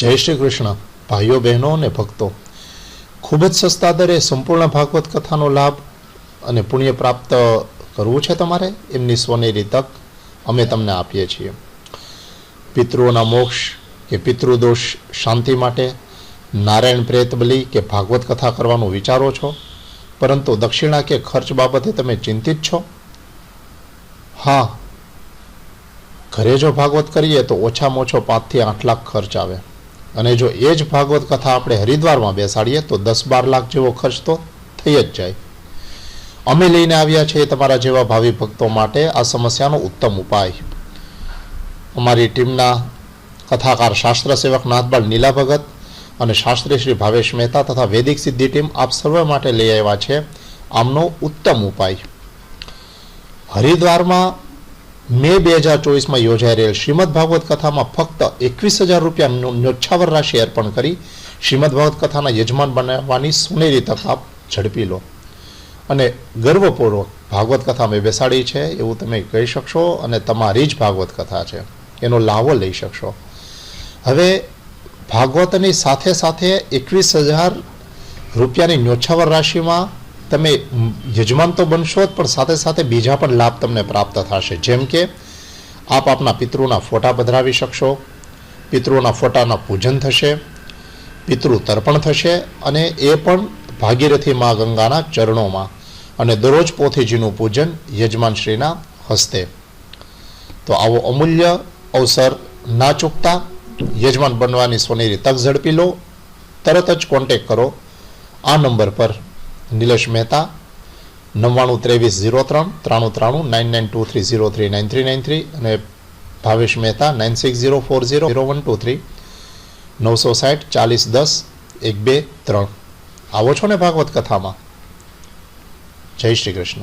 જય શ્રી કૃષ્ણ. ભાઈઓ, બહેનો અને ભક્તો, ખૂબ જ સસ્તા દરે સંપૂર્ણ ભાગવત કથાનો લાભ અને પુણ્ય પ્રાપ્ત કરવું છે તમારે? એમની સોનેરી તક અમે તમને આપીએ છીએ. પિતૃઓના મોક્ષ કે પિતૃદોષ શાંતિ માટે નારાયણ પ્રેત બલી કે ભાગવત કથા કરવાનું વિચારો છો? પરંતુ દક્ષિણા કે ખર્ચ બાબતે તમે ચિંતિત છો? હા. ઘરે જો ભાગવત કરીએ તો ઓછામાં ઓછો પાંચથી આઠ લાખ ખર્ચ આવે. અને જો એ જ ભાગવત કથા આપણે હરિદ્વારમાં બેસાડીએ, તો દસ બાર લાખ જેવો ખર્ચ તો થઈ જ જાય. અમે લઈને આવ્યા છીએ તમારા જેવા ભાવિ ભક્તો માટે આ સમસ્યાનો ઉત્તમ ઉપાય. અમારી ટીમના કથાકાર શાસ્ત્ર સેવક નાથબાલ નીલા ભગત અને શાસ્ત્રી શ્રી ભાવેશ મહેતા તથા વૈદિક સિદ્ધિ ટીમ આપ સર્વ માટે લઈ આવ્યા છે. આમનો ઉત્તમ ઉપાય. હરિદ્વારમાં મે બે હજાર ચોવીસમાં યોજાઈ રહેલ શ્રીમદ ભાગવત કથામાં ફક્ત એકવીસ હજાર રૂપિયા ન્યોછાવર રાશિ અર્પણ કરી શ્રીમદ ભાગવત કથાના યજમાન બનાવવાની સુનેરી તક આપ ઝડપી લો. અને ગર્વપૂર્વક ભાગવત કથા મેં બેસાડી છે એવું તમે કહી શકશો અને તમારી જ ભાગવત કથા છે. એનો લાવો લઈ શકશો. હવે ભાગવતની સાથે સાથે એકવીસ હજાર રૂપિયાની ન્યોછાવર રાશિમાં તમે યજમાન તો બનશો જ, પણ સાથે સાથે બીજા પણ લાભ તમને પ્રાપ્ત થશે. જેમ કે, આપ આપના પિતૃના ફોટા પધરાવી શકશો, પિતૃના ફોટાના પૂજન થશે, પિતૃ તર્પણ થશે, અને એ પણ ભાગીરથી મા ગંગાના ચરણોમાં. અને દરરોજ પોથીજીનું પૂજન યજમાનશ્રીના હસ્તે. તો આવો અમૂલ્ય અવસર ના ચૂકતા, યજમાન બનવાની સોનેરી તક ઝડપી લો, તરત જ કોન્ટેક કરો, આ નંબર પર નિલેશ મહેતા, નવ્વાણું ત્રેવીસ ઝીરો ત્રણ, ત્રાણું ત્રાણું nine nine two three zero three nine three nine three અને Bhavesh Mehta nine six zero four zero zero one two three, નવસો સાઠ ચાલીસ દસ, એક બે ત્રણ. આવો છો ને ભાગવત કથામાં? જય શ્રી કૃષ્ણ.